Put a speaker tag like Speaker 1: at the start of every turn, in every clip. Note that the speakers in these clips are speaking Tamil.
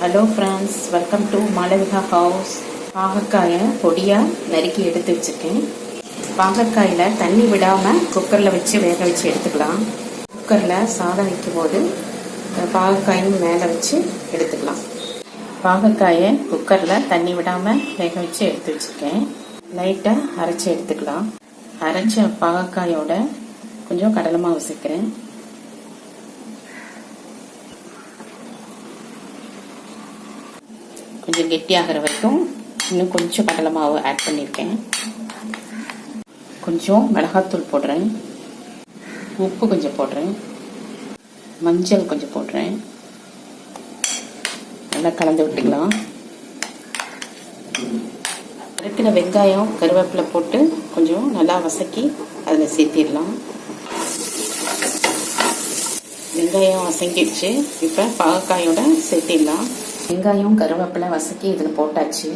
Speaker 1: Hello friends welcome to Malavika House பாகக்காயை பொடியாக நறுக்கி எடுத்து வச்சுருக்கேன். பாகக்காயில் தண்ணி விடாமல் குக்கரில் வச்சு வேக வச்சு எடுத்துக்கலாம். குக்கரில் சாதம் வைக்கும்போது போது பாகக்காயும் மேலே வச்சு எடுத்துக்கலாம். பாகக்காயை குக்கரில் தண்ணி விடாமல் வேக வச்சு எடுத்து வச்சுருக்கேன். லைட்டாக அரைச்சி எடுத்துக்கலாம். அரைச்ச பாகக்காயோட கொஞ்சம் கடலை மாவு சேர்க்குறேன். கொஞ்சம் கெட்டியாகிற வரைக்கும் இன்னும் கொஞ்சம் கடலை மாவு ஆட் பண்ணியிருக்கேன். கொஞ்சம் மிளகாத்தூள் போடுறேன். உப்பு கொஞ்சம் போடுறேன். மஞ்சள் கொஞ்சம் போடுறேன். நல்லா கலந்து விட்டுக்கலாம். இருக்கிற வெங்காயம் கருவேப்பிலை போட்டு கொஞ்சம் நல்லா வசக்கி அதில் சேர்த்திடலாம். வெங்காயம் வசங்கிடுச்சு இப்போ பாகக்காயோட சேர்த்திடலாம். வெங்காயம் கருவேப்பிலை வசக்கி இதில் போட்டாச்சு.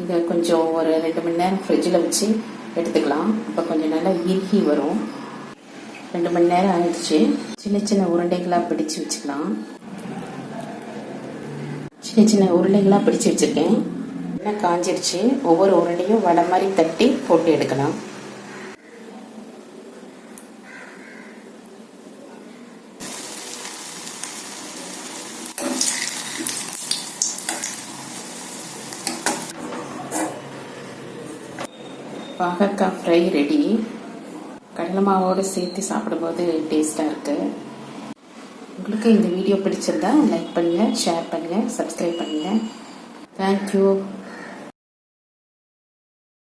Speaker 1: இதை கொஞ்சம் ஒரு ரெண்டு மணி நேரம் ஃப்ரிட்ஜில் வச்சு எடுத்துக்கலாம். அப்போ கொஞ்சம் நல்லா இறுகி வரும். ரெண்டு மணி நேரம் ஆயிடுச்சு. சின்ன சின்ன உருண்டைகளாக பிடிச்சு வச்சுக்கலாம். சின்ன சின்ன உருண்டைகளாக பிடிச்சு வச்சுருக்கேன். எண்ணெய் காஞ்சிருச்சு ஒவ்வொரு உருண்டையும் வடை மாதிரி தட்டி போட்டு எடுக்கலாம். பாகக்காய் ஃப்ரை ரெடி கடலை மாவோடு சேர்த்து சாப்பிடும்போது டேஸ்ட்டாக இருக்குது உங்களுக்கு இந்த வீடியோ பிடிச்சிருந்தா லைக் பண்ணுங்கள் ஷேர் பண்ணுங்கள் சப்ஸ்கிரைப் பண்ணுங்கள் தேங்க்யூ